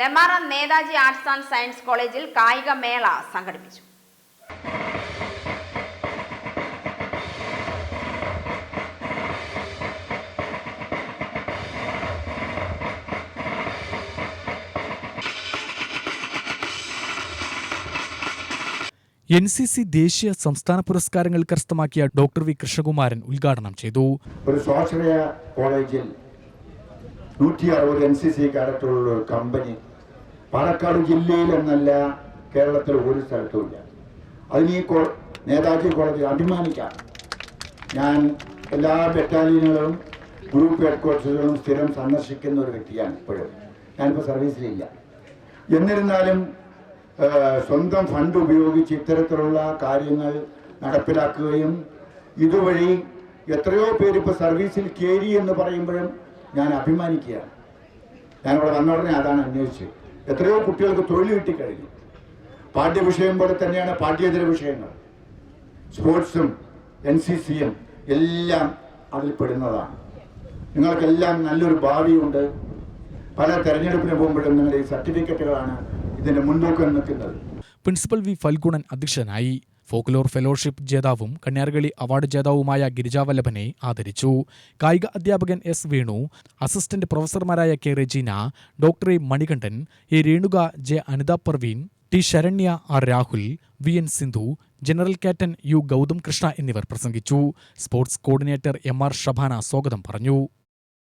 Nemmara Netaji arts and science കോളേജിൽ കായിക മേള സംഘടിപ്പിച്ചു. എൻ സി സി ദേശീയ സംസ്ഥാന പുരസ്കാരങ്ങൾ കരസ്ഥമാക്കിയ ഡോക്ടർ വി കൃഷ്ണകുമാരൻ ഉദ്ഘാടനം ചെയ്തു. ഒരു സ്വാശ്രയ കോളേജിൽ നൂറ്റി അറുപത് എൻ സി സി കാരറ്റുള്ള ഒരു കമ്പനി പാലക്കാട് ജില്ലയിൽ എന്നല്ല കേരളത്തിൽ ഒരു സ്ഥലത്തുമില്ല അതിന് ഈ നേതാജി കോളേജിൽ അഭിമാനിക്കാം. ഞാൻ എല്ലാ ബറ്റാലിയനുകളും ഗ്രൂപ്പ് ഹെഡ് ക്വാർട്ടേഴ്സുകളും സ്ഥിരം സന്ദർശിക്കുന്ന ഒരു വ്യക്തിയാണ് ഇപ്പോഴും. ഞാനിപ്പോൾ സർവീസിലില്ല. എന്നിരുന്നാലും സ്വന്തം ഫണ്ട് ഉപയോഗിച്ച് ഇത്തരത്തിലുള്ള കാര്യങ്ങൾ നടപ്പിലാക്കുകയും ഇതുവഴി എത്രയോ പേര് ഇപ്പോൾ സർവീസിൽ കയറി എന്ന് പറയുമ്പോഴും ഞാൻ അഭിമാനിക്കുകയാണ്. ഞാനിവിടെ വന്ന ഉടനെ അതാണ് അന്വേഷിച്ചത്. എത്രയോ കുട്ടികൾക്ക് തൊഴിൽ കിട്ടിക്കഴിഞ്ഞു. പാഠ്യവിഷയം പോലെ തന്നെയാണ് പാഠ്യേതര വിഷയങ്ങൾ. സ്പോർട്സും എൻ സി സിയും എല്ലാം അതിൽ പെടുന്നതാണ്. നിങ്ങൾക്കെല്ലാം നല്ലൊരു ഭാവിയുണ്ട്. പല തെരഞ്ഞെടുപ്പിന് പോകുമ്പോഴും നിങ്ങളുടെ ഈ സർട്ടിഫിക്കറ്റുകളാണ് ഇതിന്റെ മുൻതൂക്കം നിൽക്കുന്നത്. പ്രിൻസിപ്പൽ വി ഫൽഗുണൻ അധ്യക്ഷനായി ഫോക്ലോർ ഫെലോഷിപ്പ് ജേതാവും കന്യാർകളി അവാർഡ് ജേതാവുമായ ഗിരിജാവല്ലഭനെ ആദരിച്ചു. കായിക അധ്യാപകൻ S Venu assistant പ്രൊഫസർമാരായ K Regina doctor A Manikandan A Renuka J Anitha Parveen T Saranya R Rahul V N Sindhu general captain U Gautham Krishna എന്നിവർ പ്രസംഗിച്ചു. Sports coordinator M R Shabana സ്വാഗതം പറഞ്ഞു.